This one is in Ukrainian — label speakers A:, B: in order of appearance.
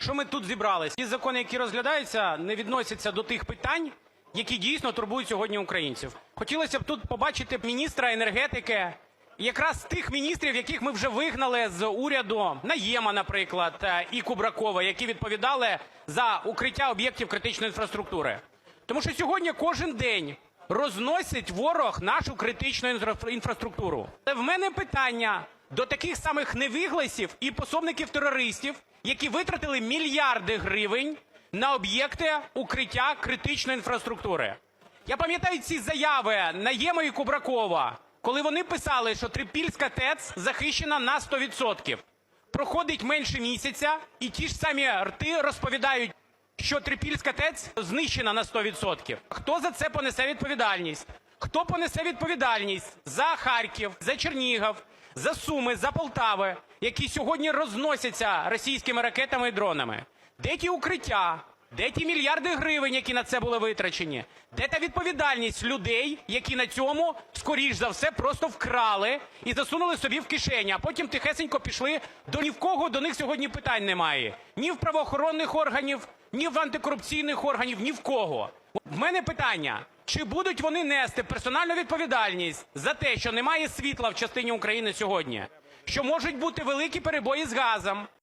A: що ми тут зібрались? Ті закони, які розглядаються, не відносяться до тих питань, які дійсно турбують сьогодні українців. Хотілося б тут побачити міністра енергетики, якраз тих міністрів, яких ми вже вигнали з уряду, Наєма, наприклад, е, і Кубракова, які відповідали за укриття об'єктів критичної інфраструктури. Тому що сьогодні кожен день розносить ворог нашу критичну інфра- інфраструктуру. В мене питання до таких самих невігласів і пособників терористів, які витратили мільярди гривень на об'єкти укриття критичної інфраструктури. Я пам'ятаю ці заяви Наєма і Кубракова, коли вони писали, що Трипільська ТЕЦ захищена на 100%. Проходить менше місяця, і ті ж самі рти розповідають, що Трипільська ТЕЦ знищена на 100%. Хто за це понесе відповідальність? Хто понесе відповідальність за Харків, за Чернігів, за Суми, за Полтави, які сьогодні розносяться російськими ракетами і дронами? Де ті укриття? Де ті мільярди гривень, які на це були витрачені? Де та відповідальність людей, які на цьому, скоріш за все, просто вкрали і засунули собі в кишені, а потім тихесенько пішли, до ні в кого до них сьогодні питань немає. Ні в правоохоронних органів, ні в антикорупційних органів, ні в кого. В мене питання, чи будуть вони нести персональну відповідальність за те, що немає світла в частині України сьогодні? Що можуть бути великі перебої з газом,